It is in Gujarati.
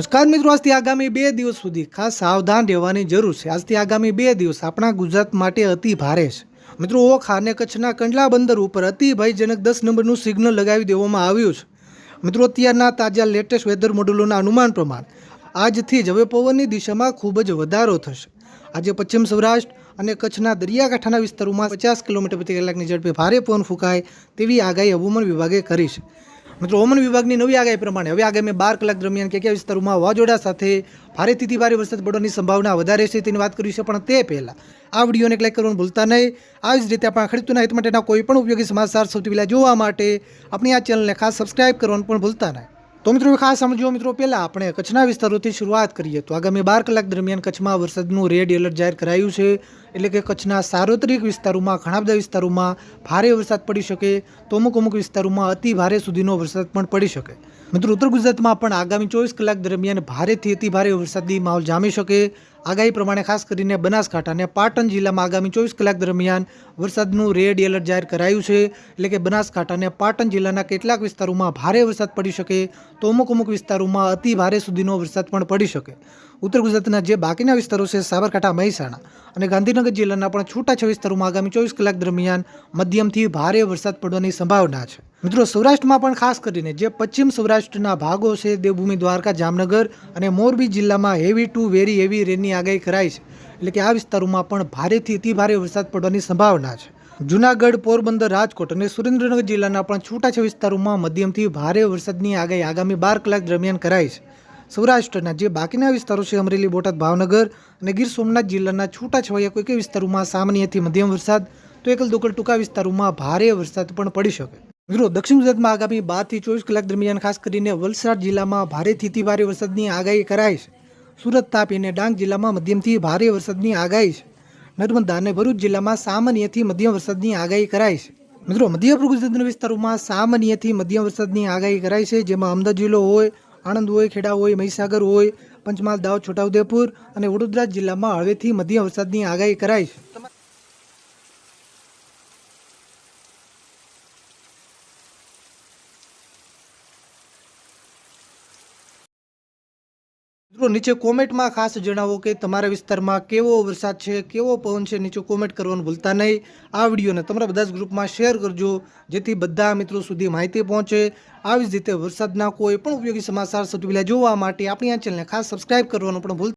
નમસ્કાર મિત્રો, આજથી આગામી બે દિવસ સુધી ખાસ સાવધાન રહેવાની જરૂર છે. આજથી આગામી બે દિવસ આપણા ગુજરાત માટે અતિ ભારે છે. મિત્રો, ઓખા અને કચ્છના કંડલા બંદર ઉપર અતિ ભયજનક દસ નંબરનું સિગ્નલ લગાવી દેવામાં આવ્યું છે. મિત્રો, અત્યારના તાજા લેટેસ્ટ વેધર મોડેલોના અનુમાન પ્રમાણે આજથી જ હવે પવનની દિશામાં ખૂબ જ વધારો થશે. આજે પશ્ચિમ સૌરાષ્ટ્ર અને કચ્છના દરિયાકાંઠાના વિસ્તારોમાં પચાસ કિલોમીટર પ્રતિ કલાકની ઝડપે ભારે પવન ફૂંકાય તેવી આગાહી હવામાન વિભાગે કરી છે. મિત્રો હવામાન વિભાગની નવી આગાહી પ્રમાણે હવે આગામી બાર કલાક દરમિયાન કયા કયા વિસ્તારોમાં વાવાઝોડા સાથે ભારેથી ભારે વરસાદ પડવાની સંભાવના વધારે છે તેની વાત કરીશું પણ તે પહેલાં આ વિડીયોને ક્લિક કરવાનું ભૂલતા નહીં. આવી જ રીતે આપણા ખેડૂતોના હિત માટેના કોઈ પણ ઉપયોગી સમાચાર સૌથી પહેલાં જોવા માટે આપણી આ ચેનલને ખાસ સબસ્ક્રાઇબ કરવાનું પણ ભૂલતા નહીં. તો મિત્રો ખાસ સમજો મિત્રો, પહેલાં આપણે કચ્છના વિસ્તારોથી શરૂઆત કરીએ તો આગામી બાર કલાક દરમિયાન કચ્છમાં વરસાદનું રેડ એલર્ટ જાહેર કરાયું છે. એટલે કે કચ્છના સાર્વત્રિક વિસ્તારોમાં ઘણા બધા વિસ્તારોમાં ભારે વરસાદ પડી શકે તો અમુક અમુક વિસ્તારોમાં અતિ ભારે સુધીનો વરસાદ પણ પડી શકે. મિત્રો, ઉત્તર ગુજરાતમાં પણ આગામી ચોવીસ કલાક દરમિયાન ભારેથી અતિ ભારે વરસાદી માહોલ જામી શકે. આગાહી પ્રમાણે ખાસ કરીને બનાસકાંઠા અને પાટણ જિલ્લામાં આગામી ચોવીસ કલાક દરમિયાન વરસાદનું રેડ એલર્ટ જાહેર કરાયું છે. એટલે કે બનાસકાંઠા અને પાટણ જિલ્લાના કેટલાક વિસ્તારોમાં ભારે વરસાદ પડી શકે તો અમુક અમુક વિસ્તારોમાં અતિ ભારે સુધીનો વરસાદ પણ પડી શકે. ઉત્તર ગુજરાતના જે બાકીના વિસ્તારો છે, સાબરકાંઠા, મહેસાણા અને ગાંધીનગર જિલ્લાના પણ છૂટાછા વિસ્તારોમાં આગામી ચોવીસ કલાક દરમિયાન મધ્યમથી ભારે વરસાદ પડવાની સંભાવના છે. મિત્રો, સૌરાષ્ટ્રમાં પણ ખાસ કરીને જે પશ્ચિમ સૌરાષ્ટ્રના ભાગો છે, દેવભૂમિ, દ્વારકા, જામનગર અને મોરબી જિલ્લામાં હેવી ટુ વેરી હેવી રેનની આગાહી કરાઈ છે. એટલે કે આ વિસ્તારોમાં પણ ભારેથી અતિ ભારે વરસાદ પડવાની સંભાવના છે. જુનાગઢ, પોરબંદર, રાજકોટ અને સુરેન્દ્રનગર જિલ્લાના પણ છૂટાછા વિસ્તારોમાં મધ્યમથી ભારે વરસાદની આગાહી આગામી બાર કલાક દરમિયાન કરાઈ છે. સૌરાષ્ટ્રના જે બાકીના વિસ્તારો છે, અમરેલી, બોટાદ, ભાવનગર અને ગીર સોમનાથ જિલ્લાના છૂટાછવાયા કોઈ કોઈ વિસ્તારોમાં સામાન્યથી મધ્યમ વરસાદ, તો એકલ દોકલ ટૂંકા વિસ્તારોમાં ભારે વરસાદ પણ પડી શકે. મિત્રો દક્ષિણ ગુજરાતમાં આગામી બારથી ચોવીસ કલાક દરમિયાન ખાસ કરીને વલસાડ જિલ્લામાં ભારેથી ભારે વરસાદની આગાહી કરાઈ છે. સુરત, તાપી અને ડાંગ જિલ્લામાં મધ્યમથી ભારે વરસાદની આગાહી છે. નર્મદા અને ભરૂચ જિલ્લામાં સામાન્યથી મધ્યમ વરસાદની આગાહી કરાઈ છે. મિત્રો, મધ્ય ગુજરાતના વિસ્તારોમાં સામાન્યથી મધ્યમ વરસાદની આગાહી કરાઈ છે, જેમાં અમદાવાદ જિલ્લો હોય આણંદ હોય, ખેડા હોય, મહીસાગર હોય, પંચમહાલ, દાહોદ, છોટાઉદેપુર અને વડોદરા જિલ્લામાં હળવેથી મધ્યમ વરસાદની આગાહી કરાઈ છે. મિત્રો, નીચે કોમેન્ટમાં ખાસ જણાવો કે તમારા વિસ્તારમાં કેવો વરસાદ છે, કેવો પવન છે, નીચે કોમેન્ટ કરવાનું ભૂલતા નહીં. આ વિડીયોને તમારા બધા જ ગ્રુપમાં શેર કરજો, જેથી બધા મિત્રો સુધી માહિતી પહોંચે. આવી જ રીતે વરસાદના કોઈ પણ ઉપયોગી સમાચાર સૌથી પહેલાં જોવા માટે આપણી આ ચેનલને ખાસ સબસ્ક્રાઇબ કરવાનું પણ ભૂલતા